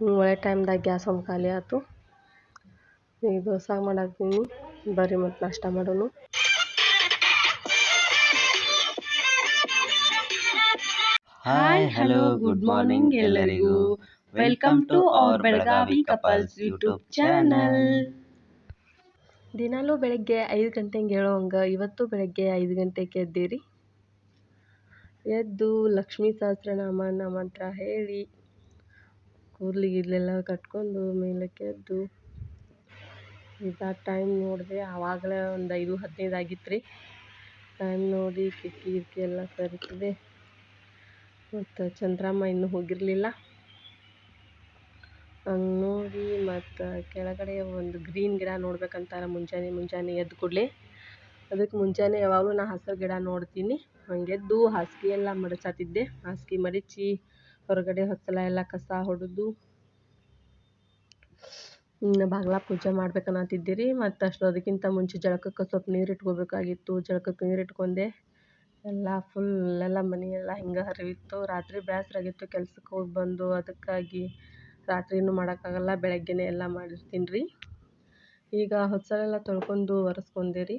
ಒಳ್ಳೆ ಟೈಮ್ದಾಗ ಗ್ಯಾಸ್ ಒಂದು ಖಾಲಿ ಆಯ್ತು ಈಗ ದೋಸೆ ಮಾಡಾಕ್ತೀನಿ. ಬರ್ರಿ ಮತ್ತು ನಾಷ್ಟ ಮಾಡೋನು ಹಾಯ್ ಹಲೋ ಗುಡ್ ಮಾರ್ನಿಂಗ್ ಎಲ್ಲರಿಗೂ. Welcome to our Belagavi couples YouTube channel ದಿನಾಲೂ ಬೆಳಗ್ಗೆ ಐದು ಗಂಟೆಗೆ ಹೇಳೋವಂಗೆ ಇವತ್ತು ಬೆಳಗ್ಗೆ ಐದು ಗಂಟೆಗೆ ಎದ್ದೀರಿ. ಎದ್ದು ಲಕ್ಷ್ಮೀ ಸಹಸ್ರನಾಮ ಮಂತ್ರ ಹೇಳಿ. ಕೂದಲಿಗೆ ಗೀದ್ಲೆಲ್ಲ ಕಟ್ಕೊಂಡು ಮೇಲಕ್ಕೆ ಎದ್ದು ಟೈಮ್ ನೋಡಿದೆ, ಆವಾಗಲೇ ಒಂದು ಐದು, ಹದಿನೈದು ಆಗಿತ್ತು ರೀ ಟೈಮ್ ನೋಡಿ ಕಿಟಕಿ, ಗಿಟಕಿ ಎಲ್ಲ ಸರಿಸಿದೆ ಮತ್ತು ಚಂದ್ರಮ್ಮ ಇನ್ನೂ ಹೋಗಿರಲಿಲ್ಲ. ಹಂಗೆ ನೋಡಿ ಮತ್ತು ಕೆಳಗಡೆ ಒಂದು ಗ್ರೀನ್ ಗಿಡ ನೋಡ್ಬೇಕಂತಾರೆ ಮುಂಜಾನೆ ಮುಂಜಾನೆ ಎದ್ದು ಕೂಡಲೇ. ಅದಕ್ಕೆ ಮುಂಜಾನೆ ಯಾವಾಗಲೂ ನಾ ಹಸಿರು ಗಿಡ ನೋಡ್ತೀನಿ. ಹಂಗೆದ್ದು ಹಾಸಿಗೆ ಎಲ್ಲ ಮಡಚಾತಿದ್ದೆ. ಹಾಸಿಗೆ ಮಡಚಿ ಹೊರಗಡೆ ಹೊಸಲ ಎಲ್ಲ ಕಸ ಹೊಡೆದು ಬಾಗ್ಲ ಪೂಜೆ ಮಾಡ್ಬೇಕನ್ನತ್ತಿದ್ದೀರಿ. ಮತ್ತು ಅಷ್ಟು ಅದಕ್ಕಿಂತ ಮುಂಚೆ ಜಳಕಕ್ಕೆ ಸ್ವಲ್ಪ ನೀರು ಇಟ್ಕೋಬೇಕಾಗಿತ್ತು. ಜಳಕಕ್ಕೆ ನೀರು ಇಟ್ಕೊಂಡೆ. ಎಲ್ಲ ಫುಲ್ ಎಲ್ಲ ಮನೆ ಎಲ್ಲ ಹಿಂಗೆ ಹರಿವಿತ್ತು. ರಾತ್ರಿ ಬೇಸರಾಗಿತ್ತು ಕೆಲ್ಸಕ್ಕೆ ಹೋಗಿ ಬಂದು ಅದಕ್ಕಾಗಿ ರಾತ್ರಿನೂ ಮಾಡೋಕ್ಕಾಗಲ್ಲ, ಬೆಳಗ್ಗೆನೇ ಎಲ್ಲ ಮಾಡಿರ್ತೀನಿ ರೀ ಈಗ ಹೊಸಲೆಲ್ಲ ತೊಳ್ಕೊಂಡು ಒರೆಸ್ಕೊಂಡೆ ರೀ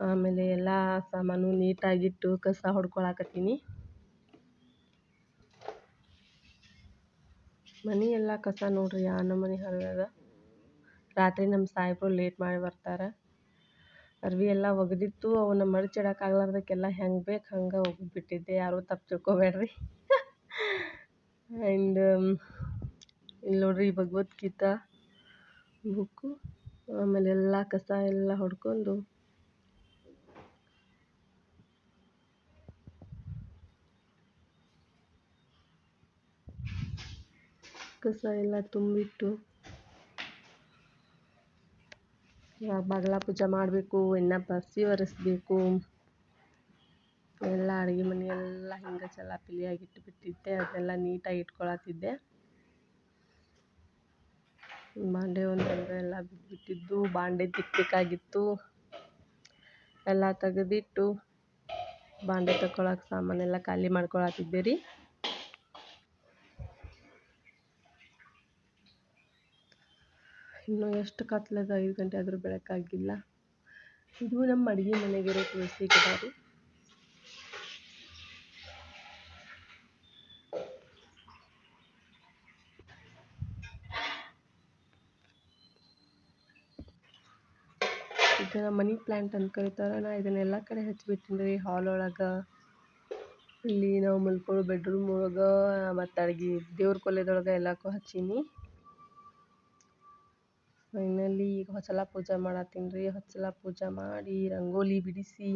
ಆಮೇಲೆ ಎಲ್ಲ ಸಾಮಾನು ನೀಟಾಗಿಟ್ಟು ಕಸ ಹೊಡ್ಕೊಳಕತ್ತೀನಿ. ಮನೆ ಎಲ್ಲ ಕಸ ನೋಡ್ರಿ ಯಾ ನಮೂನಿ ಹರಿಯದ. ರಾತ್ರಿ ನಮ್ಮ ಸಾಹೇಬ್ರು ಲೇಟ್ ಮಾಡಿ ಬರ್ತಾರೆ. ಅರ್ವಿ ಎಲ್ಲ ಒಗೆದಿತ್ತು ಅವನ್ನ ಮಡಚಿಡಕ್ಕಾಗ್ಲಾರ್ದಕ್ಕೆಲ್ಲ ಹೆಂಗೆ ಬೇಕು ಹಂಗೆ ಒಗ್ದ್ಬಿಟ್ಟಿದ್ದೆ. ಯಾರೂ ತಪ್ಪು ತಿಳ್ಕೊಬೇಡ್ರಿ. ಆ್ಯಂಡ್ ಇಲ್ಲಿ ನೋಡ್ರಿ ಭಗವದ್ಗೀತಾ ಬುಕ್ಕು ಆಮೇಲೆ ಎಲ್ಲ ಕಸ ಎಲ್ಲ ಹೊಡ್ಕೊಂಡು ಕಸ ಎಲ್ಲ ತುಂಬಿಟ್ಟು. ಇವಾಗ ಪೂಜೆ ಮಾಡಬೇಕು, ಎಣ್ಣೆ ಬಸಿ ಒರೆಸ್ಬೇಕು. ಎಲ್ಲ ಅಡುಗೆ ಮನೆ ಎಲ್ಲ ಹಿಂಗೆ ಚಲಾಪಿಲಿಯಾಗಿ ಇಟ್ಬಿಟ್ಟಿದ್ದೆ ಅದೆಲ್ಲ ನೀಟಾಗಿ ಇಟ್ಕೊಳತ್ತಿದ್ದೆ. ಬಾಂಡೆ ಒಂದೊಂದು ಎಲ್ಲ ಬಿದ್ದುಬಿಟ್ಟಿದ್ದು ಬಾಂಡೆ ತಿಕ್ಕಬೇಕಾಗಿತ್ತು ಎಲ್ಲ ತೆಗೆದಿಟ್ಟು, ಬಾಂಡೆ ತಗೊಳಕ್ಕೆ ಸಾಮಾನೆಲ್ಲ ಖಾಲಿ ಮಾಡ್ಕೊಳತ್ತಿದ್ದೆ ರೀ. ಇನ್ನು ಎಷ್ಟು ಕತ್ಲದ ಐದು ಗಂಟೆ ಆದರೂ ಬೆಳಕಾಗಿಲ್ಲ. ಇದು ನಮ್ಮ ಅಡುಗೆ ಮನೆಗಿರೋ ತುಳಸಿ ಗಿಡ ರೀ ಇದನ್ನ ಮನಿ ಪ್ಲ್ಯಾಂಟ್ ಅಂತ ಕರೀತಾರೆ. ನಾ ಇದನ್ನ ಎಲ್ಲ ಕಡೆ ಹಚ್ಬಿಟ್ಟಿನಿ ರೀ ಹಾಲ್ ಒಳಗೆ, ಇಲ್ಲಿ ನಾವು ಮಲ್ಕೊಳ್ಳೋ ಬೆಡ್ರೂಮ್ ಒಳಗೆ, ಮತ್ತು ಅಡ್ಗೆ ದೇವ್ರ ಕೊಲೆದೊಳಗೆ ಎಲ್ಲಕ್ಕೂ ಹಚ್ಚೀನಿ. ಫೈನಲಿ ಈಗ ಹೊಸಲ ಪೂಜೆ ಮಾಡತ್ತೀನಿ ರೀ. ಹೊಸಲ ಪೂಜೆ ಮಾಡಿ ರಂಗೋಲಿ ಬಿಡಿಸಿ.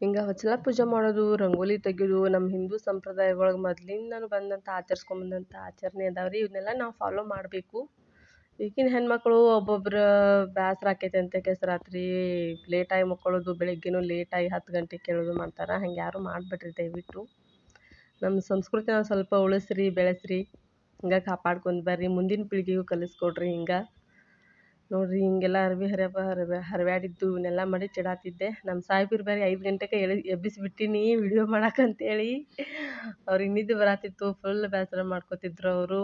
ಹಿಂಗೆ ಹೊಸಲ ಪೂಜೆ ಮಾಡೋದು, ರಂಗೋಲಿ ತೆಗೆಯೋದು ನಮ್ಮ ಹಿಂದೂ ಸಂಪ್ರದಾಯ ಒಳಗೆ ಮೊದ್ಲಿಂದನೂ ಬಂದಂಥ ಆಚರಿಸ್ಕೊಂಬಂದಂಥ ಆಚರಣೆ ಅದಾವೆ ರೀ ಇವನ್ನೆಲ್ಲ ನಾವು ಫಾಲೋ ಮಾಡಬೇಕು. ಈಗಿನ ಹೆಣ್ಮಕ್ಳು ಒಬ್ಬೊಬ್ರು ಬೇಸ್ರ ಆಕೈತೆ ಅಂತ ಕೇಸ್ ರಾತ್ರಿ ಲೇಟಾಗಿ ಮಕ್ಕೊಳ್ಳೋದು ಬೆಳಗ್ಗೆಯೂ ಲೇಟಾಗಿ ಹತ್ತು ಗಂಟೆಗೆ ಕೇಳೋದು ಮಾಡ್ತಾರೆ. ಹಂಗೆ ಯಾರೂ ಮಾಡಬೇಡ್ರಿ ದಯವಿಟ್ಟು. ನಮ್ಮ ಸಂಸ್ಕೃತಿನ ಸ್ವಲ್ಪ ಉಳಿಸ್ರಿ, ಬೆಳೆಸ್ರಿ. ಹಿಂಗೆ ಕಾಪಾಡ್ಕೊಂಡು ಬರ್ರಿ, ಮುಂದಿನ ಪೀಳಿಗೆಗೂ ಕಲಿಸ್ಕೊಡ್ರಿ ಹಿಂಗೆ. ನೋಡ್ರಿ ಹಿಂಗೆಲ್ಲ ಅರ್ವಿ ಹರಿಯಪ್ಪ ಹರಿವೆ ಹರಿವ್ಯಾಡಿದ್ದು ಇವನ್ನೆಲ್ಲ ಮಾಡಿ ಚಿಡಾತಿದ್ದೆ. ನಮ್ಮ ಸಾಹೇಬ್ರು ಬೇರೆ ಐದು ಗಂಟೆಗೆ ಎಳಿ, ಎಬ್ಬಿಸಿಬಿಟ್ಟೀನಿ ವಿಡಿಯೋ ಮಾಡಕ್ಕಂತೇಳಿ ಅವ್ರಿಗೆ ನಿದ್ದೆ ಬರಾತಿತ್ತು ಫುಲ್ ಬೇಸರ ಮಾಡ್ಕೊತಿದ್ರು ಅವರು.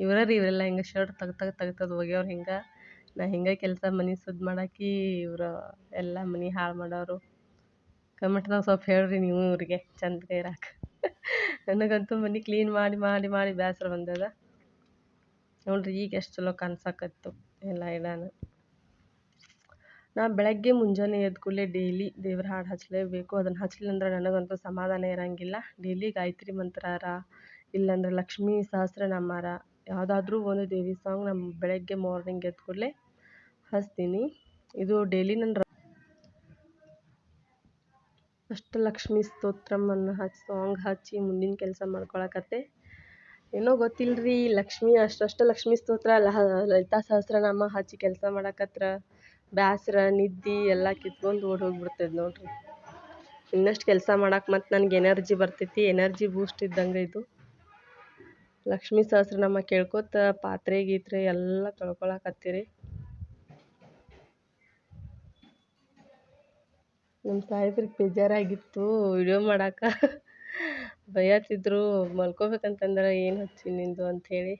ಇವರ ರೀ ಇವರೆಲ್ಲ ಹಿಂಗೆ ಶರ್ಟ್ ತೆಗ್ದು ತೆಗ್ದು ತೆಗ್ದು ಒಗ್ಯೋರು ಹಿಂಗೆ. ನಾ ಹಿಂಗೆ ಕೆಲಸ ಮನೆ ಸುದ್ದು ಮಾಡಾಕಿ ಇವರು ಎಲ್ಲ ಮನೆ ಹಾಳು ಮಾಡೋರು ಕಮೆಂಟ್ದಾಗ ಸ್ವಲ್ಪ ಹೇಳ್ರಿ ನೀವು ಇವ್ರಿಗೆ, ಚಂದ ಇರಾಕ ನನಗಂತೂ ಮನೆ ಕ್ಲೀನ್ ಮಾಡಿ ಮಾಡಿ ಮಾಡಿ ಬೇಸರ ಬಂದದ. ನೋಡ್ರಿ ಈಗ ಎಷ್ಟು ಚಲೋ ಕಾಣ್ಸಕತ್ತು ಎಲ್ಲ ಇಡಾನ. ನಾ ಬೆಳಗ್ಗೆ ಮುಂಜಾನೆ ಎದ್ದ ಕೂಡಲೇ ಡೈಲಿ ದೇವ್ರ ಹಾಡು ಹಚ್ಚಲೇಬೇಕು ಅದನ್ನು ಹಚ್ಚಲಿಲ್ಲ ಅಂದ್ರೆ ನನಗಂತೂ ಸಮಾಧಾನ ಇರೋಂಗಿಲ್ಲ. ಡೈಲಿ ಗಾಯತ್ರಿ ಮಂತ್ರಾರ, ಇಲ್ಲಾಂದ್ರೆ ಲಕ್ಷ್ಮೀ ಸಹಸ್ರನಾಮಾರ. ಯಾವುದಾದ್ರೂ ಒಂದು ದೇವಿ ಸಾಂಗ್ ನಮ್ಮ ಬೆಳಗ್ಗೆ ಮಾರ್ನಿಂಗ್ ಎದ್ದ ಕೂಡಲೇ ಹಚ್ತೀನಿ. ಇದು ಡೈಲಿ ನನ್ನ ಅಷ್ಟಲಕ್ಷ್ಮಿ ಸ್ತೋತ್ರವನ್ನು ಹಚ್ಚಿ ಸಾಂಗ್ ಹಚ್ಚಿ ಮುಂದಿನ ಕೆಲಸ ಮಾಡ್ಕೊಳಕತ್ತೆ. ಏನೋ ಗೊತ್ತಿಲ್ಲ ರೀ ಲಕ್ಷ್ಮಿ ಅಷ್ಟು ಲಕ್ಷ್ಮಿ ಸ್ತೋತ್ರ ಲಲಿತಾ ಸಹಸ್ರನಾಮ ಹಚ್ಚಿ ಕೆಲಸ ಮಾಡಕತ್ರ, ಬ್ಯಾಸ್ರ, ನಿದ್ದೆ ಎಲ್ಲ ಕಿತ್ಕೊಂಡು ಓಡಿ ಹೋಗ್ಬಿಡ್ತದೆ ನೋಡ್ರಿ. ಇನ್ನಷ್ಟು ಕೆಲಸ ಮಾಡಕ್ಕೆ ಮತ್ತು ನನಗೆ ಎನರ್ಜಿ ಬರ್ತೈತಿ ಎನರ್ಜಿ ಬೂಸ್ಟ್ ಇದ್ದಂಗೆ ಇದು. ಲಕ್ಷ್ಮೀ ಸಹಸ್ರನಾಮ ಕೇಳ್ಕೊತ ಪಾತ್ರೆ ಗೀತ್ರೆ ಎಲ್ಲ ತೊಳ್ಕೊಳಕತ್ತೀರಿ. ನಮ್ಮ ಸಾಹೇಬ್ರಿಗೆ ಬೇಜಾರಾಗಿತ್ತು ವಿಡಿಯೋ ಮಾಡಾಕ. ಬೈಯತ್ತಿದ್ರು ಮಲ್ಕೋಬೇಕಂತಂದ್ರೆ ಏನು ಹಚ್ಚಿ ನಿಂದು ಅಂಥೇಳಿ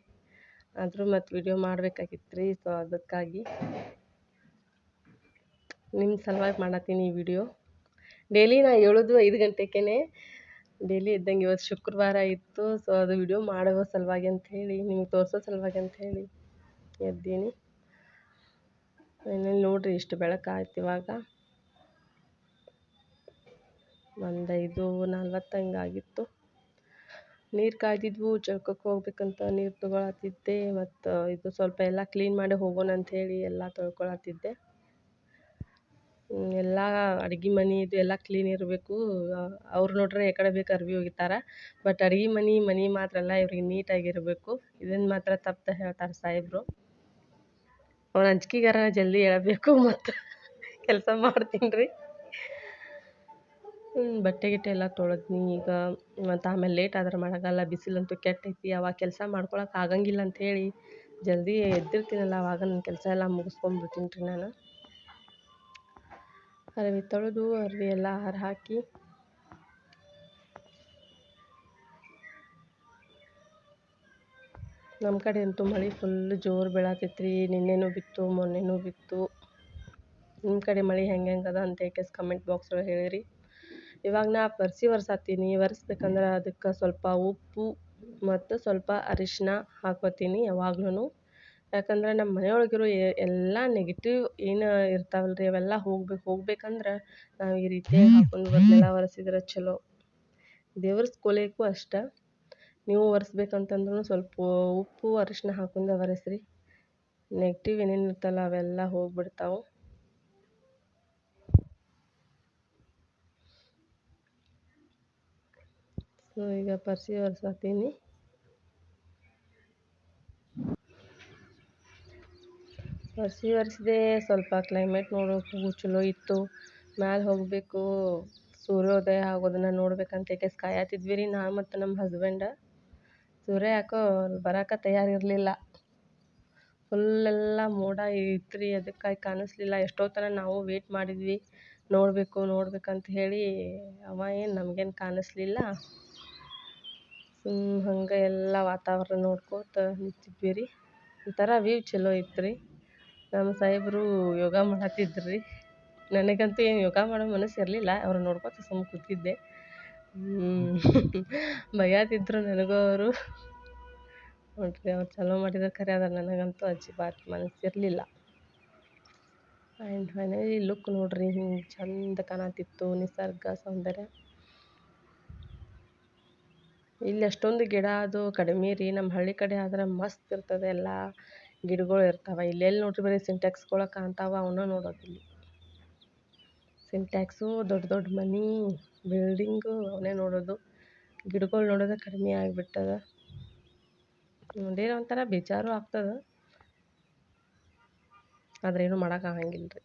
ಆದರೂ ಮತ್ತು ವಿಡಿಯೋ ಮಾಡಬೇಕಾಗಿತ್ತು ರೀ ಸೊ ಅದಕ್ಕಾಗಿ ನಿಮ್ಮ ಸಲುವಾಗಿ ಮಾಡತ್ತೀನಿ ಈ ವಿಡಿಯೋ. ಡೈಲಿ ನಾ ಏಳೋದು ಐದು ಗಂಟೆಗೇ ಡೈಲಿ ಇದ್ದಂಗೆ ಇವತ್ತು ಶುಕ್ರವಾರ ಇತ್ತು ಸೊ ಅದು ವಿಡಿಯೋ ಮಾಡೋ ಸಲುವಾಗಿ ಅಂಥೇಳಿ ನಿಮ್ಗೆ ತೋರಿಸೋ ಸಲುವಾಗಿ ಅಂಥೇಳಿ ಎದ್ದೀನಿ. ಇನ್ನೇನು ನೋಡಿರಿ ಇಷ್ಟು ಬೆಳಕಾಯ್ತು ಇವಾಗ. ಒಂದು ಐದು ನಲ್ವತ್ತು ಹಂಗಾಗಿತ್ತು ನೀರು ಕಾಯ್ದಿದ್ವು ಚೌಕಕ್ಕೆ ಹೋಗ್ಬೇಕಂತ ನೀರು ತೊಗೊಳತ್ತಿದ್ದೆ, ಮತ್ತು ಇದು ಸ್ವಲ್ಪ ಎಲ್ಲ ಕ್ಲೀನ್ ಮಾಡಿ ಹೋಗೋಣ ಅಂಥೇಳಿ ಎಲ್ಲ ತೊಳ್ಕೊಳತ್ತಿದ್ದೆ. ಎಲ್ಲ ಅಡ್ಗೆ ಮನೆ ಇದು ಎಲ್ಲ ಕ್ಲೀನ್ ಇರಬೇಕು. ಅವ್ರು ನೋಡ್ರೆ ಈ ಕಡೆ ಬೇಕು ಅರ್ವಿ ಒಗಿತಾರೆ ಬಟ್ ಅಡ್ಗೆ ಮನೆ ಮನೆ ಮಾತ್ರ ಎಲ್ಲ ಇವ್ರಿಗೆ ನೀಟಾಗಿರಬೇಕು ಇದನ್ನು ಮಾತ್ರ ತಪ್ಪು ಹೇಳ್ತಾರೆ ಸಾಹೇಬರು. ಅವ್ನ ಅಂಜಿಕೆಗಾರ ಜಲ್ದಿ ಹೇಳಬೇಕು ಮತ್ತು ಕೆಲಸ ಮಾಡ್ತೀನಿ ರೀ ಬಟ್ಟೆ ಗಿಟ್ಟೆ ಎಲ್ಲ ತೊಳೆದ್ನಿ ಈಗ. ಮತ್ತು ಆಮೇಲೆ ಲೇಟ್ ಆದ್ರೆ ಮಾಡೋಕ್ಕಲ್ಲ ಬಿಸಿಲಂತೂ ಕೆಟ್ಟೈತಿ. ಅವಾಗ ಕೆಲಸ ಮಾಡ್ಕೊಳಕ್ಕೆ ಆಗಂಗಿಲ್ಲ ಹೇಳಿ ಜಲ್ದಿ ಎದ್ದಿರ್ತೀನಲ್ಲ ಆವಾಗ ನನ್ನ ಕೆಲಸ ಎಲ್ಲ ಮುಗಿಸ್ಕೊಂಡ್ಬಿಡ್ತೀನಿ ರೀ ನಾನು. ಅರ್ವಿ ತೊಳೆದು ಅರ್ವಿ ಎಲ್ಲ ಆರಿ ಹಾಕಿ. ನಮ್ಮ ಕಡೆ ಅಂತೂ ಮಳೆ ಫುಲ್ ಜೋರು ಬೀಳತೈತೆ ನಿನ್ನೆನು ಬಿತ್ತು, ಮೊನ್ನೆನೂ ಬಿತ್ತು. ನಿಮ್ಮ ಕಡೆ ಮಳೆ ಹೆಂಗೆ ಹೆಂಗೆ ಅದ ಅಂತ ಏಕೆಸ್ ಕಮೆಂಟ್ ಬಾಕ್ಸ್ ಒಳಗೆ ಹೇಳಿರಿ. ಇವಾಗ ನಾ ಪರ್ಸಿ ಒರ್ಸಾತೀನಿ. ಒರೆಸ್ಬೇಕಂದ್ರೆ ಅದಕ್ಕೆ ಸ್ವಲ್ಪ ಉಪ್ಪು ಮತ್ತು ಸ್ವಲ್ಪ ಅರಿಶಿನ ಹಾಕೋತೀನಿ ಯಾವಾಗ್ಲೂ ಯಾಕಂದ್ರೆ ನಮ್ಮ ಮನೆಯೊಳಗಿರೋ ಎಲ್ಲ ನೆಗೆಟಿವ್ ಏನು ಇರ್ತಾವಲ್ಲ ರೀ ಅವೆಲ್ಲ ಹೋಗ್ಬೇಕು ಹೋಗ್ಬೇಕಂದ್ರೆ ನಾವು ಈ ರೀತಿ ಹಾಕೊಂಡು ಬಟ್ಟೆಲ್ಲ ಒರೆಸಿದ್ರೆ ಚಲೋ. ದೇವ್ರ ಕೊಲೆಗೂ ಅಷ್ಟ. ನೀವು ಒರೆಸ್ಬೇಕಂತಂದ್ರೂ ಸ್ವಲ್ಪ ಉಪ್ಪು ಅರಿಶಿನ ಹಾಕೊಂಡು ಒರೆಸ್ರಿ. ನೆಗೆಟಿವ್ ಏನೇನು ಇರ್ತಲ್ಲ ಅವೆಲ್ಲ ಹೋಗ್ಬಿಡ್ತಾವೆ. ಸೊ ಈಗ ಪರ್ಸಿ ಒರೆಸಾತೀನಿ. ಪರ್ಸಿ ಒರೆಸಿದೆ ಸ್ವಲ್ಪ ಕ್ಲೈಮೇಟ್ ನೋಡೋಕು ಚಲೋ ಇತ್ತು, ಮ್ಯಾಲೆ ಹೋಗಬೇಕು, ಸೂರ್ಯೋದಯ ಆಗೋದನ್ನು ನೋಡ್ಬೇಕಂತ ಏಕೆಸ್ ಕಾಯತ್ತಿದ್ವಿ ರೀ, ನಾ ಮತ್ತು ನಮ್ಮ ಹಸ್ಬೆಂಡ ಸೂರ್ಯ ಯಾಕೋ ಬರಾಕ ತಯಾರಿರಲಿಲ್ಲ. ಫುಲ್ಲೆಲ್ಲ ಮೋಡ ಇತ್ತು ರೀ, ಅದಕ್ಕಾಗಿ ಕಾಣಿಸ್ಲಿಲ್ಲ. ಎಷ್ಟೋ ನಾವು ವೇಟ್ ಮಾಡಿದ್ವಿ. ನೋಡಬೇಕು, ನೋಡ್ಬೇಕಂತ ಹೇಳಿ ಅವ ಏನು ನಮಗೇನು ಕಾಣಿಸ್ಲಿಲ್ಲ. ಸುಮ್ಮ ಹಂಗೆ ಎಲ್ಲ ವಾತಾವರಣ ನೋಡ್ಕೋತ ನಿಂತಿದ್ವಿ ರೀ. ಒಂಥರ ವ್ಯೂ ಚಲೋ ಇತ್ತು ರೀ. ನಮ್ಮ ಸಾಹೇಬರು ಯೋಗ ಮಾಡತ್ತಿದ್ರು ರೀ ನನಗಂತೂ ಏನು ಯೋಗ ಮಾಡೋ ಮನಸ್ಸು ಇರಲಿಲ್ಲ. ಅವ್ರು ನೋಡ್ಕೊತ ಸುಮ್ಮ ಕೂತಿದ್ದೆ. ಬೈಯತ್ತಿದ್ರು ನನಗೂ ಅವರು. ನೋಡಿರಿ ಅವ್ರು ಚಲೋ ಮಾಡಿದ್ರೆ ಖರೆ ಅದ ನನಗಂತೂ ಅಜಿಬಾತ್ ಮನಸ್ಸು ಇರಲಿಲ್ಲ. ಆ್ಯಂಡ್ ಫೈನಲಿ ಲುಕ್ ನೋಡಿರಿ, ಹಿಂಗೆ ಚಂದ ಕಾಣತಿತ್ತು ನಿಸರ್ಗ ಸೌಂದರ್ಯ. ಇಲ್ಲಿ ಅಷ್ಟೊಂದು ಗಿಡ ಅದು ಕಡಿಮೆ ರೀ ನಮ್ಮ ಹಳ್ಳಿ ಕಡೆ ಆದ್ರೆ ಮಸ್ತ್ ಇರ್ತದೆ ಎಲ್ಲ. ಗಿಡಗಳು ಇರ್ತಾವೆ. ಇಲ್ಲೆಲ್ಲಿ ನೋಡ್ರಿ ಬರೀ ಸಿಂಟ್ಯಾಕ್ಸ್ಗಳು ಕಾಣ್ತಾವ ಅವನ್ನ ನೋಡೋದಿಲ್ಲ ಸಿಂಟ್ಯಾಕ್ಸು, ದೊಡ್ಡ ದೊಡ್ಡ ಮನೆ, ಬಿಲ್ಡಿಂಗು ಅವನ್ನೇ ನೋಡೋದು. ಗಿಡಗಳು ನೋಡೋದು ಕಡಿಮೆ ಆಗಿಬಿಟ್ಟದ. ನೋಡಿದ್ರೆ ಒಂಥರ ಬೇಜಾರು ಆಗ್ತದೆ. ಆದ್ರೆ ಏನು ಮಾಡೋಕ್ಕಾಗಂಗಿಲ್ಲ ರೀ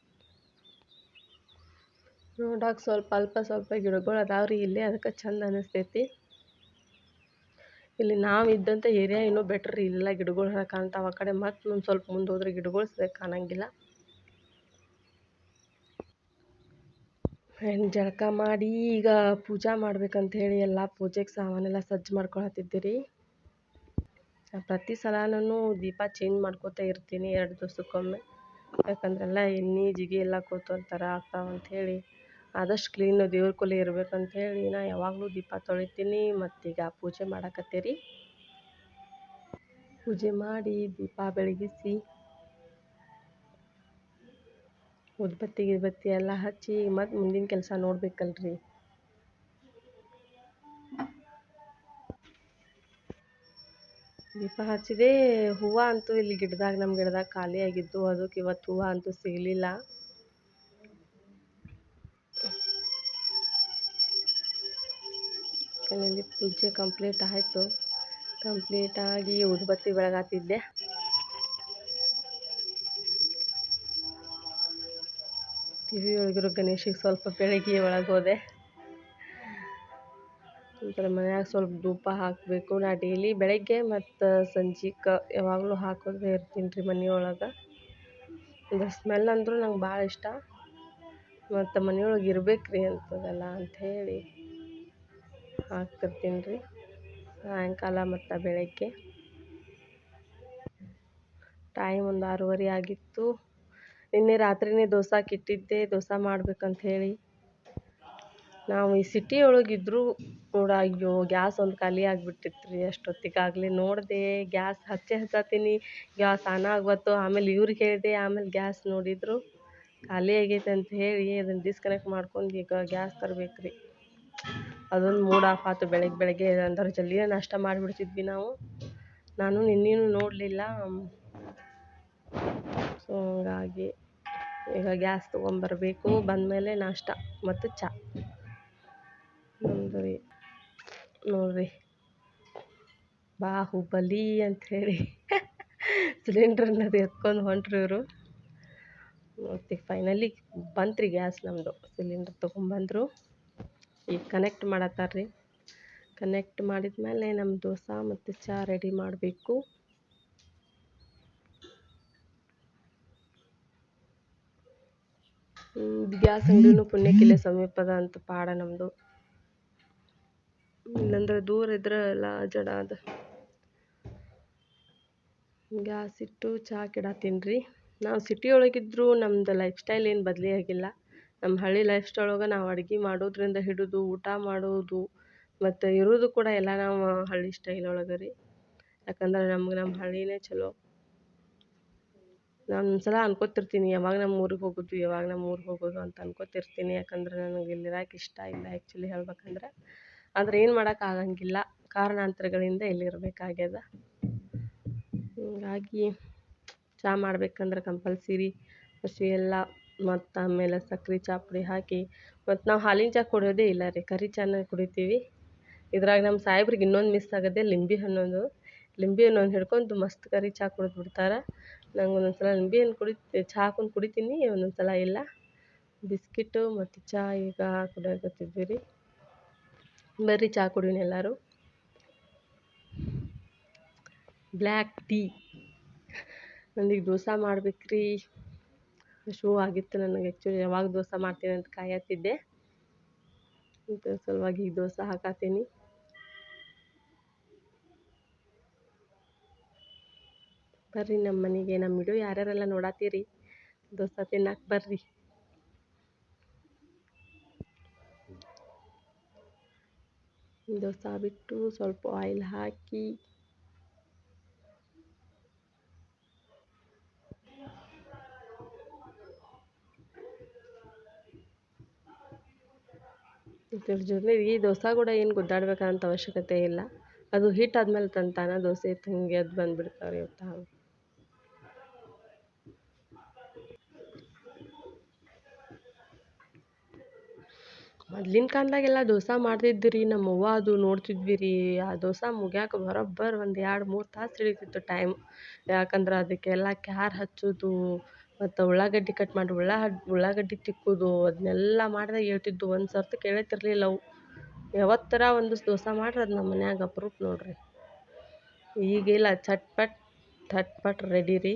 ನೋಡಕ್ಕೆ ಸ್ವಲ್ಪ ಅಲ್ಪ ಸ್ವಲ್ಪ ಗಿಡಗಳು ಅದಾವ್ರಿ ರೀ ಇಲ್ಲಿ ಅದಕ್ಕೆ ಚಂದ ಅನ್ನಿಸ್ತೈತಿ ಇಲ್ಲಿ ನಾವು ಇದ್ದಂಥ ಏರಿಯಾ ಇನ್ನೂ ಬೆಟ್ರ್ ಇಲ್ಲ ಗಿಡಗಳು ಕಾಣ್ತಾವೆ. ಆ ಕಡೆ ಮತ್ತೆ ಒಂದು ಸ್ವಲ್ಪ ಮುಂದೆ ಹೋದ್ರೆ ಗಿಡಗಳು ಸರಿಯಾಗಿ ಕಾಣಂಗಿಲ್ಲ. ಆ್ಯಂಡ್ ಜಳಕ ಮಾಡಿ ಈಗ ಪೂಜೆ ಮಾಡ್ಬೇಕಂತ ಹೇಳಿ ಎಲ್ಲ ಪೂಜೆಗೆ ಸಾಮಾನೆಲ್ಲ ಸಜ್ಜು ಮಾಡ್ಕೊಳತ್ತಿದ್ದೀರಿ. ಪ್ರತಿ ಸಲನೂ ದೀಪ ಚೇಂಜ್ ಮಾಡ್ಕೋತಾ ಇರ್ತೀನಿ ಎರಡು ದಿವಸಕ್ಕೊಮ್ಮೆ. ಯಾಕಂದ್ರೆಲ್ಲ ಎಣ್ಣೆ, ಜಿಗಿ ಎಲ್ಲ ಕೂತು ಅಂತ ಅಂಥೇಳಿ ಆದಷ್ಟು ಕ್ಲೀನ್ ದೇವ್ರ ಕೊಲೆ ಇರ್ಬೇಕು ಹೇಳಿ ನಾ ಯಾವಾಗಲೂ ದೀಪ ತೊಳಿತೀನಿ ಮತ್ತೀಗ ಪೂಜೆ ಮಾಡಕತ್ತೀರಿ. ಪೂಜೆ ಮಾಡಿ ದೀಪ ಬೆಳಗಿಸಿ ಉದ್ಬತ್ತಿ ಗಿದ್ಬತ್ತಿ ಎಲ್ಲ ಹಚ್ಚಿ ಮತ್ತು ಮುಂದಿನ ಕೆಲಸ ನೋಡಬೇಕಲ್ರಿ. ದೀಪ ಹಚ್ಚಿದೆ, ಹೂವು ಅಂತೂ ಇಲ್ಲಿ ಗಿಡದಾಗ ನಮ್ಮ ಗಿಡದಾಗ ಖಾಲಿ ಆಗಿದ್ದು, ಅದಕ್ಕೆ ಇವತ್ತು ಹೂವು ಅಂತೂ ಸಿಗಲಿಲ್ಲ. ಇಲ್ಲಿ ಪೂಜೆ ಕಂಪ್ಲೀಟ್ ಆಯಿತು. ಕಂಪ್ಲೀಟಾಗಿ ಉದ್ಬತ್ತಿ ಬೆಳಗಾತಿದ್ದೆ. ಟಿ ವಿ ಒಳಗಿರೋ ಗಣೇಶಿಗೆ ಸ್ವಲ್ಪ ಬೆಳಗ್ಗೆ ಒಳಗೆ ಹೋದೆ. ಒಂಥರ ಮನ್ಯಾಗ ಸ್ವಲ್ಪ ಧೂಪ ಹಾಕಬೇಕು. ನಾ ಡೈಲಿ ಬೆಳಗ್ಗೆ ಮತ್ತು ಸಂಜೆಗೆ ಯಾವಾಗಲೂ ಹಾಕೋದೇ ಇರ್ತೀನಿ ರೀ ಮನೆಯೊಳಗೆ ಇದು ಸ್ಮೆಲ್ ಅಂದರೂ ನಂಗೆ ಭಾಳ ಇಷ್ಟ. ಮತ್ತು ಮನೆಯೊಳಗೆ ಇರ್ಬೇಕು ರೀ ಅಂಥದ್ದೆಲ್ಲ ಅಂಥೇಳಿ ಹಾಕ್ತಿರ್ತೀನಿ ರೀ. ಸಾಯಂಕಾಲ ಮತ್ತು ಬೆಳಗ್ಗೆ. ಟೈಮ್ ಒಂದು ಆರೂವರೆ ಆಗಿತ್ತು. ನಿನ್ನೆ ರಾತ್ರಿನೇ ದೋಸೆ ಇಟ್ಟಿದ್ದೆ ದೋಸೆ ಮಾಡ್ಬೇಕಂತ ಹೇಳಿ. ನಾವು ಈ ಸಿಟಿ ಒಳಗಿದ್ರೂ ಕೂಡ ಅಯ್ಯೋ, ಗ್ಯಾಸ್ ಒಂದು ಖಾಲಿ ಆಗಿಬಿಟ್ಟಿತ್ತು ರೀ. ಅಷ್ಟೊತ್ತಿಗಾಗಲೇ ನೋಡಿದೆ, ಗ್ಯಾಸ್ ಹಚ್ಚೆ ಹಚ್ಚತ್ತೀನಿ. ಗ್ಯಾಸ್ ಆನ್ ಆಗ್ಬತ್ತು ಆಮೇಲೆ ಇವ್ರಿಗೆ ಹೇಳಿದೆ, ಆಮೇಲೆ ಗ್ಯಾಸ್ ನೋಡಿದ್ರು. ಖಾಲಿ ಆಗೈತೆ ಅಂತ ಹೇಳಿ ಅದನ್ನು ಡಿಸ್ಕನೆಕ್ಟ್ ಮಾಡ್ಕೊಂಡು ಈಗ ಗ್ಯಾಸ್ ತರ್ಬೇಕು ರೀ ಅದೊಂದು ಮೂಡ್ ಆಫ್ ಆಯ್ತು ಬೆಳಗ್ಗೆ ಬೆಳಗ್ಗೆ ಅಂದ್ರೆ ಜಲ್ದಿನೇ ನಾಷ್ಟ ಮಾಡಿಬಿಡ್ತಿದ್ವಿ ನಾವು. ನಾನು ನಿನ್ನೆನೂ ನೋಡಲಿಲ್ಲ. ಸೊ ಹಂಗಾಗಿ ಈಗ ಗ್ಯಾಸ್ ತೊಗೊಂಬರ್ಬೇಕು. ಬಂದಮೇಲೆ ನಾಷ್ಟ ಮತ್ತು ಚಾ. ನಮ್ಮದು ರೀ ನೋಡಿರಿ. ಬಾಹುಬಲಿ ಅಂಥೇಳಿ. ಸಿಲಿಂಡ್ರನ್ನದು ಎತ್ಕೊಂಡು ಹೊಂಟ್ರು ಇವರು. ಮತ್ತು ಫೈನಲಿ ಬಂತು ರೀ ಗ್ಯಾಸ್ ನಮ್ಮದು ಸಿಲಿಂಡ್ರ್ ತೊಗೊಂಬಂದರು. ಈಗ ಕನೆಕ್ಟ್ ಮಾಡತ್ತಾರ ರೀ ಕನೆಕ್ಟ್ ಮಾಡಿದ ಮೇಲೆ ನಮ್ಮ ದೋಸೆ ಮತ್ತು ಚಹಾ ರೆಡಿ ಮಾಡಬೇಕು. ಗ್ಯಾಸ್ ಅಂಗಡಿನೂ ಪುಣ್ಯಕ್ಕಿಲ್ಲೇ ಸಮೀಪದ ಅಂತ ಪಾಡ ನಮ್ಮದು ಇಲ್ಲಂದ್ರೆ ದೂರ ಇದ್ರೆ ಎಲ್ಲ ಜಡ ಅದ. ಗ್ಯಾಸ್ ಇಟ್ಟು ಚಹಾ ಕಿಡ ರೀ ನಾವು ಸಿಟಿಯೊಳಗಿದ್ರೂ ನಮ್ದು ಲೈಫ್ ಸ್ಟೈಲ್ ಏನು ಬದಲಿ ಆಗಿಲ್ಲ. ನಮ್ಮ ಹಳ್ಳಿ ಲೈಫ್ ಸ್ಟೈಲ್ ಒಳಗೆ ನಾವು ಅಡ್ಗೆ ಮಾಡೋದರಿಂದ ಹಿಡಿದು, ಊಟ ಮಾಡೋದು ಮತ್ತು ಇರೋದು ಕೂಡ ಎಲ್ಲ ನಾವು ಹಳ್ಳಿ ಸ್ಟೈಲ್ ಒಳಗೆ ರೀ. ಯಾಕಂದ್ರೆ ನಮ್ಗೆ ನಮ್ಮ ಹಳ್ಳಿನೇ ಚಲೋ. ನಾನು ಒಂದ್ಸಲ ಅನ್ಕೋತಿರ್ತೀನಿ, ಯಾವಾಗ ನಮ್ಮ ಊರಿಗೆ ಹೋಗೋದು ಯಾವಾಗ ನಮ್ಮ ಊರಿಗೆ ಹೋಗೋದು ಅಂತ ಅನ್ಕೋತಿರ್ತೀನಿ. ಯಾಕಂದ್ರೆ ನನಗೆ ಇಲ್ಲಿ ಇರಕ್ಕೆ ಇಷ್ಟ ಇಲ್ಲ ಆ್ಯಕ್ಚುಲಿ ಹೇಳ್ಬೇಕಂದ್ರೆ. ಆದ್ರೆ ಏನು ಮಾಡೋಕೆ ಆಗಂಗಿಲ್ಲ, ಕಾರಣಾಂತರಗಳಿಂದ ಇಲ್ಲಿರಬೇಕಾಗ್ಯದ. ಹೀಗಾಗಿ ಚಹಾ ಮಾಡ್ಬೇಕಂದ್ರೆ ಕಂಪಲ್ಸರಿ ಹಸಿ ಎಲ್ಲ ಮತ್ತು ಆಮೇಲೆ ಸಕ್ರೆ ಚಹಾ ಪುಡಿ ಹಾಕಿ, ಮತ್ತು ನಾವು ಹಾಲಿನ ಚಹಾ ಕುಡಿಯೋದೇ ಇಲ್ಲ ರೀ, ಕರಿ ಚಹಾನೇ ಕುಡಿತೀವಿ. ಇದ್ರಾಗ ನಮ್ಮ ಸಾಹೇಬ್ರಿಗೆ ಇನ್ನೊಂದು ಮಿಸ್ ಆಗೋದೇ ಲಿಂಬೆ ಹಣ್ಣೊಂದು ಲಿಂಬೆ ಹಣ್ಣೊಂದು ಹಿಡ್ಕೊಂಡು ಮಸ್ತ್ ಕರಿ ಚಹಾ ಕುಡ್ದು ಬಿಡ್ತಾರೆ. ನಂಗೆ ಒಂದೊಂದು ಸಲ ಲಿಂಬೆ ಹಣ್ಣು ಕುಡಿ ಚಹಾ ಹಾಕೊಂಡು ಕುಡಿತೀನಿ ಒಂದೊಂದು ಸಲ ಇಲ್ಲ. ಬಿಸ್ಕಿಟ್ಟು ಮತ್ತು ಚಹಾ ಈಗ ಕುಡಿಯಾಕತ್ತಿದ್ವಿ ರೀ ಬರ್ರಿ ಚಹಾ ಕುಡಿಯೋಣ ಎಲ್ಲರೂ. Black tea. ನಂದೀಗ ದೋಸೆ ಮಾಡ್ಬೇಕು ರೀ ಶೂ ಆಗಿತ್ತು ನನಗೆ ಆ್ಯಕ್ಚುಲಿ ಯಾವಾಗ ದೋಸೆ ಮಾಡ್ತೀನಿ ಅಂತ ಕಾಯತ್ತಿದ್ದೆ. ಇದ್ರ ಸಲುವಾಗಿ ಈಗ ದೋಸೆ ಹಾಕತ್ತೀನಿ ಬರ್ರಿ ನಮ್ಮ ಮನೆಗೆ, ನಮ್ಮ ವಿಡಿಯೋ ಯಾರ್ಯಾರೆಲ್ಲ ನೋಡತ್ತೀರಿ ದೋಸೆ ತಿನ್ನಕ್ಕೆ ಬರ್ರಿ. ದೋಸೆ ಬಿಟ್ಟು ಸ್ವಲ್ಪ ಆಯಿಲ್ ಹಾಕಿ ಇದ್ರ ಈ ದೋಸೆ ಕೂಡ ಏನು ಗುದ್ದಾಡ್ಬೇಕಂತ ಅವಶ್ಯಕತೆ ಇಲ್ಲ. ಅದು ಹಿಟ್ ಆದ್ಮೇಲೆ ತಂತಾನ, ದೋಸೆ ಹಂಗೆ ಎದ್ದು ಬಂದ್ಬಿಡ್ತಾವೆ ಇವತ್ತು. ಮೊದ್ಲಿನ ಕಾಲದಾಗೆಲ್ಲ ದೋಸೆ ಮಾಡ್ತಿದ್ದು ರೀ ನಮ್ಮ ಅವ್ವ ಅದು ನೋಡ್ತಿದ್ವಿ ರೀ ಆ ದೋಸೆ ಮುಗ್ಯಾಕ ಬರೋಬ್ಬರ್ ಒಂದು ಎರಡು ಮೂರು ತಾಸು ಹಿಡಿತಿತ್ತು ಟೈಮ್ ಯಾಕಂದ್ರೆ ಅದಕ್ಕೆಲ್ಲ ಕ್ಯಾರ್ ಹಚ್ಚೋದು ಮತ್ತು ಉಳ್ಳಾಗಡ್ಡಿ ಕಟ್ ಮಾಡಿ ಉಳ್ಳಾ ಉಳ್ಳಾಗಡ್ಡಿ ತಿಕ್ಕೋದು ಅದನ್ನೆಲ್ಲ ಮಾಡ್ದಾಗ ಹೇಳ್ತಿದ್ದು ಒಂದು ಸರ್ತಿ ಕೇಳತಿರ್ಲಿಲ್ಲ ಅವು. ಯಾವತ್ತರ ಒಂದು ದೋಸೆ ಮಾಡ್ರೆ ಅದು ನಮ್ಮ ಮನ್ಯಾಗ ಅಪ್ರೂಪ ನೋಡಿರಿ. ಈಗಿಲ್ಲ ಚಟ್ಪಟ್ ಥಟ್ಪಟ್ ರೆಡಿ ರೀ.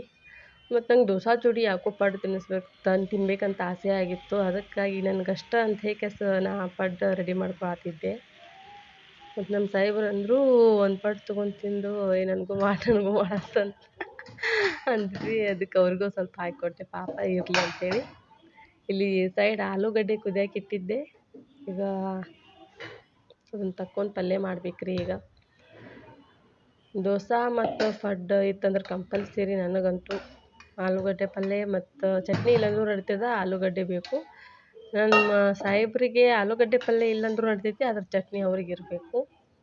ಮತ್ತು ನಂಗೆ ದೋಸೆ ಜೋಡಿ ಯಾಕೋ ಪಡ್ಡು ತಿನ್ನಿಸ್ಬೇಕು, ತಂದು ತಿನ್ಬೇಕಂತ ಆಸೆ ಆಗಿತ್ತು. ಅದಕ್ಕಾಗಿ ನನಗಷ್ಟ ಅಂತ ಹೇಕೆಸ ನಾ ಪಡ್ಡು ರೆಡಿ ಮಾಡ್ಕೊಳತಿದ್ದೆ ಮತ್ತು ನಮ್ಮ ಸಾಹೇಬ್ರು ಅಂದರು ಒಂದು ಪಡ್ಡು ತೊಗೊಂಡು ತಿಂದು, ಏ ನನಗೂ ಮಾಡಿ, ನನಗೂ ಅಂದ್ರಿ ಅದಕ್ಕೆ ಅವ್ರಿಗೂ ಸ್ವಲ್ಪ ಹಾಕ್ಕೊಟ್ಟೆ ಪಾಪ ಇರಲಿ ಅಂತೇಳಿ. ಇಲ್ಲಿ ಸೈಡ್ ಆಲೂಗಡ್ಡೆ ಕುದಿಯಕ್ಕೆ ಇಟ್ಟಿದ್ದೆ. ಈಗ ಅದನ್ನು ತಕ್ಕೊಂಡು ಪಲ್ಯ ಮಾಡ್ಬೇಕು ರೀ ಈಗ. ದೋಸೆ ಮತ್ತು ಫಡ್ ಇತ್ತಂದ್ರೆ ಕಂಪಲ್ಸರಿ ನನಗಂತೂ. ಆಲೂಗಡ್ಡೆ ಪಲ್ಯ ಮತ್ತು ಚಟ್ನಿ ಇಲ್ಲಂದ್ರೂ ನಡೀತದ, ಆಲೂಗಡ್ಡೆ ಬೇಕು. ನಮ್ಮ ಸಾಹೇಬ್ರಿಗೆ ಆಲೂಗಡ್ಡೆ ಪಲ್ಯ ಇಲ್ಲಂದ್ರೂ ನಡ್ತೈತಿ, ಅದ್ರ ಚಟ್ನಿ ಅವ್ರಿಗೆ ಇರಬೇಕು.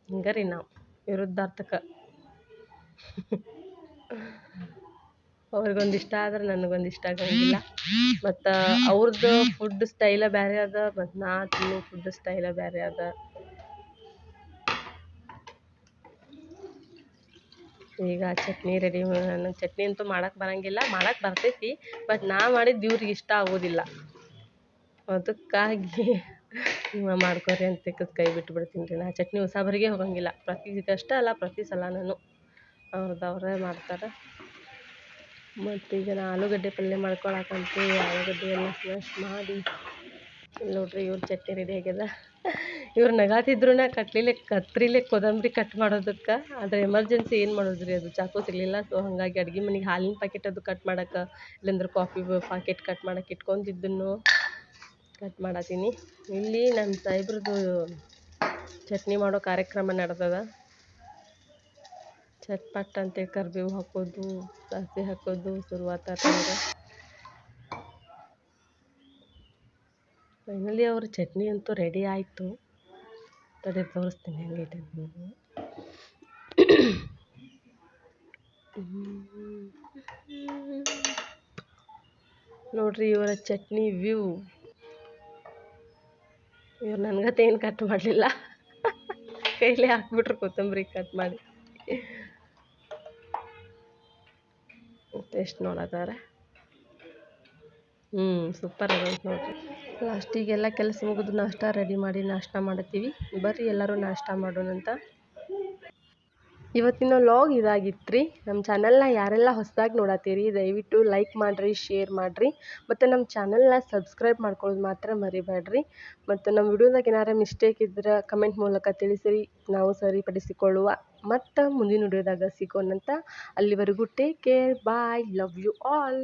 ಹಿಂಗೆ ರೀ ನಾವು, ವಿರುದ್ಧಾರ್ಥಕ. ಅವ್ರಿಗೊಂದು ಇಷ್ಟ ಆದ್ರೆ ನನಗೊಂದು ಇಷ್ಟ ಆಗಂಗಿಲ್ಲ. ಮತ್ತು ಅವ್ರದ್ದು ಫುಡ್ ಸ್ಟೈಲ ಬೇರೆ ಅದ ಮತ್ತು ನಾ ತಿನ್ನೋ ಫುಡ್ ಸ್ಟೈಲ ಬೇರೆ ಅದ. ಈಗ ಚಟ್ನಿ ರೆಡಿ ನನಗೆ ಚಟ್ನಿ ಅಂತೂ ಮಾಡಕ್ಕೆ ಬರೋಂಗಿಲ್ಲ ಮಾಡಕ್ಕೆ ಬರ್ತೈತಿ ಬಟ್ ನಾ ಮಾಡಿದ್ದು ಇವ್ರಿಗೆ ಇಷ್ಟ ಆಗೋದಿಲ್ಲ. ಅದಕ್ಕಾಗಿ ನೀವು ಮಾಡ್ಕೊರಿ ಅಂತ ಕೈ ಬಿಟ್ಬಿಡ್ತೀನಿ ರೀ. ನಾ ಚಟ್ನಿ ಹೊಸಬರಿಗೆ ಹೋಗಂಗಿಲ್ಲ. ಪ್ರತಿ ಇದಷ್ಟೇ ಅಲ್ಲ, ಪ್ರತಿ ಸಲ ನಾನು. ಅವ್ರದ್ದು ಅವರೇ ಮಾಡ್ತಾರೆ. ಮತ್ತು ಈಗ ನಾ ಆಲೂಗಡ್ಡೆ ಪಲ್ಯ ಮಾಡ್ಕೊಳಕ್ಕಂತೂ ಆಲೂಗಡ್ಡೆ ಎಲ್ಲ ಸ್ಮ್ಯಾಶ್ ಮಾಡಿ. ಇಲ್ಲಿ ನೋಡ್ರಿ ಇವ್ರ ಚಟ್ನಿ ರೆಡಿ ಆಗ್ಯದ. ಇವ್ರು ನಗಾತಿದ್ರು ಕಟ್ಲಿಲೆ ಕತ್ರಿಲೆ ಕೊತ್ತಂಬರಿ ಕಟ್ ಮಾಡೋದಕ್ಕೆ. ಆದರೆ ಎಮರ್ಜೆನ್ಸಿ ಏನು ಮಾಡೋದು ರೀ ಅದು? ಚಾಕು ಸಿಗಲಿಲ್ಲ. ಸೊ ಹಾಗಾಗಿ ಅಡ್ಗೆ ಮನೆಗೆ ಹಾಲಿನ ಪ್ಯಾಕೆಟ್ ಅದು ಕಟ್ ಮಾಡಕ್ಕೆ ಇಲ್ಲಂದ್ರೆ ಕಾಫಿ ಪ್ಯಾಕೆಟ್ ಕಟ್ ಮಾಡಕ್ಕೆ ಇಟ್ಕೊಂಡಿದ್ದನ್ನು ಕಟ್ ಮಾಡತ್ತೀನಿ ಇಲ್ಲಿ ನಮ್ಮ ಸಾಹೇಬ್ರದ್ದು ಚಟ್ನಿ ಮಾಡೋ ಕಾರ್ಯಕ್ರಮ ನಡೆದದ. ಚಟ್ಪಟ್ ಅಂತೇಳಿ ಕರಿಬೇವು ಹಾಕೋದು, ಸಾಸಿವೆ ಹಾಕೋದು, ಶುರುವಾತ ಫೈನಲಿ ಅವ್ರ ಚಟ್ನಿ ಅಂತೂ ರೆಡಿ ಆಯಿತು. ತಡೆ ತೋರಿಸ್ತೀನಿ ಹೆಂಗೈತೆ ನಿಮಗೆ ನೋಡ್ರಿ ಇವರ ಚಟ್ನಿ ವ್ಯೂ ಇವ್ರು ನನಗತ್ತೆ ಏನು ಕಟ್ ಮಾಡಲಿಲ್ಲ. ಕೈಲೇ ಹಾಕ್ಬಿಟ್ರು ಕೊತ್ತಂಬರಿ ಕಟ್ ಮಾಡಿ. ಟೇಸ್ಟ್ ನೋಡತಾರೆ ಹ್ಞೂ ಸೂಪರ್ ಆಗೈತೆ ನೋಡಿರಿ. ಲಾಸ್ಟಿಗೆಲ್ಲ ಕೆಲಸ ಮುಗಿದು ನಾಷ್ಟ ರೆಡಿ ಮಾಡಿ ನಾಷ್ಟ ಮಾಡತ್ತೀವಿ ಬರ್ರಿ ಎಲ್ಲರೂ ನಾಷ್ಟ ಮಾಡೋಣಂತ. ಇವತ್ತಿನ ಲಾಗ್ ಇದಾಗಿತ್ತು ರೀ ನಮ್ಮ ಚಾನಲ್ನ ಯಾರೆಲ್ಲ ಹೊಸದಾಗಿ ನೋಡತ್ತೀರಿ, ದಯವಿಟ್ಟು ಲೈಕ್ ಮಾಡಿರಿ ಶೇರ್ ಮಾಡಿರಿ. ಮತ್ತು ನಮ್ಮ ಚಾನಲ್ನ ಸಬ್ಸ್ಕ್ರೈಬ್ ಮಾಡ್ಕೊಳ್ಳೋದು ಮಾತ್ರ ಮರಿಬೇಡ್ರಿ ಮತ್ತು ನಮ್ಮ ವಿಡಿಯೋದಾಗ ಏನಾರ ಮಿಸ್ಟೇಕ್ ಇದ್ರೆ ಕಮೆಂಟ್ ಮೂಲಕ ತಿಳಿಸಿರಿ. ನಾವು ಸರಿಪಡಿಸಿಕೊಳ್ಳುವ ಮತ್ತು ಮುಂದಿನ ವಿಡಿಯೋದಾಗ ಸಿಗೋಣಂತ ಅಲ್ಲಿವರೆಗೂ take care bye love you all